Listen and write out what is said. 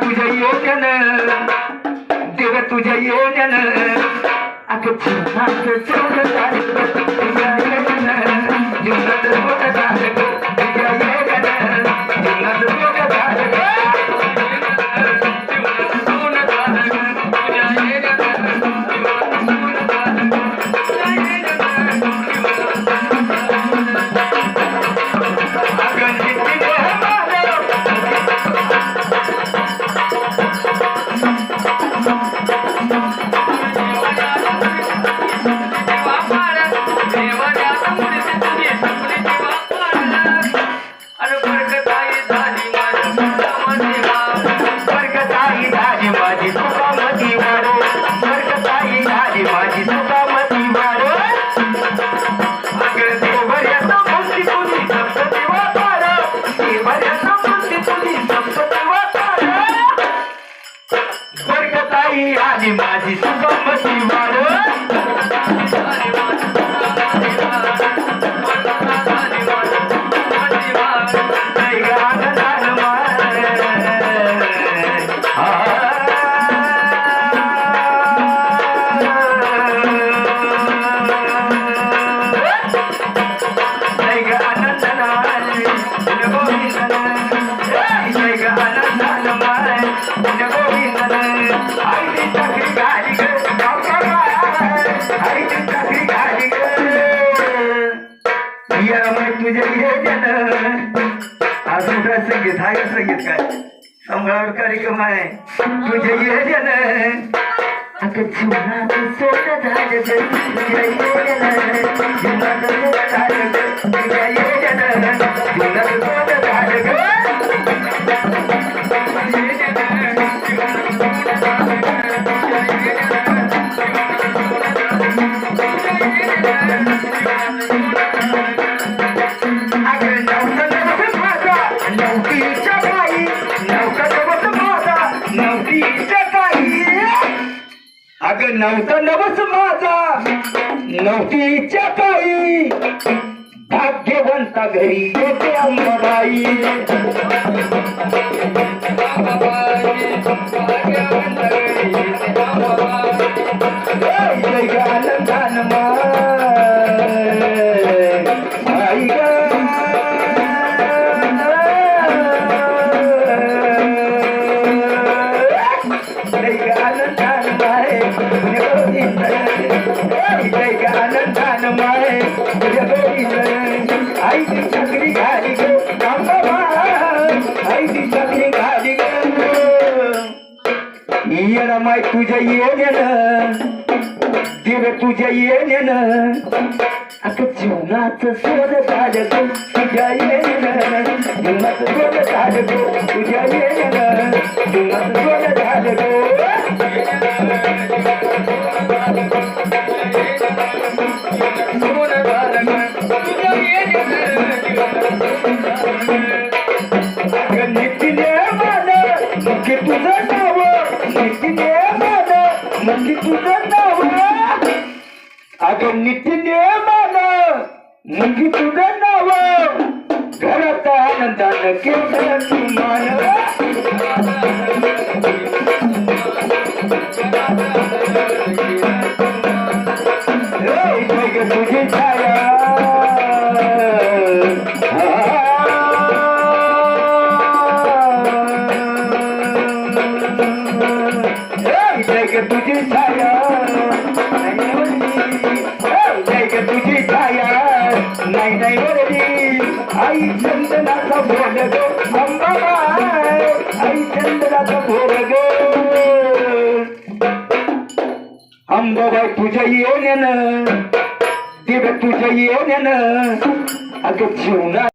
तुझ्या येण्यानं देव तुझ्या येण्यानं अगं जीवनाचं सोनं झालं ग तुझ्या येण्यानं imagine. संगीत आहे संगीत काय? संभाळ कार्यक्रम आहे. तुझे ये जन अगं जीवनाचं सोनं झालं ग तुझ्या अगं नव्हतं नवस माझा. नव्हतीच्या काही भाग्यवंता घरी येते अंबाबाई आई ती घाली ग. अंबाबाई घाली येणं माय तुझ्या येण्यानं. देव तुझ्या येण्यानं. आता जीवनाचं सोड झालं तुझ्या येण्यानं. जीवनाचं सोड झालं तुझ्या येण्यानं. अगं नितीने मान तुझं नाव. घरात आनंदानं केलं मान नाही नाही वरली आई चंदनाचा भोग गो. अंबाबाई आई चंदनाचा भोग गो. अंबाबाई तुझ्या येण्यानं देव तुझ्या येण्यानं अगं जीवना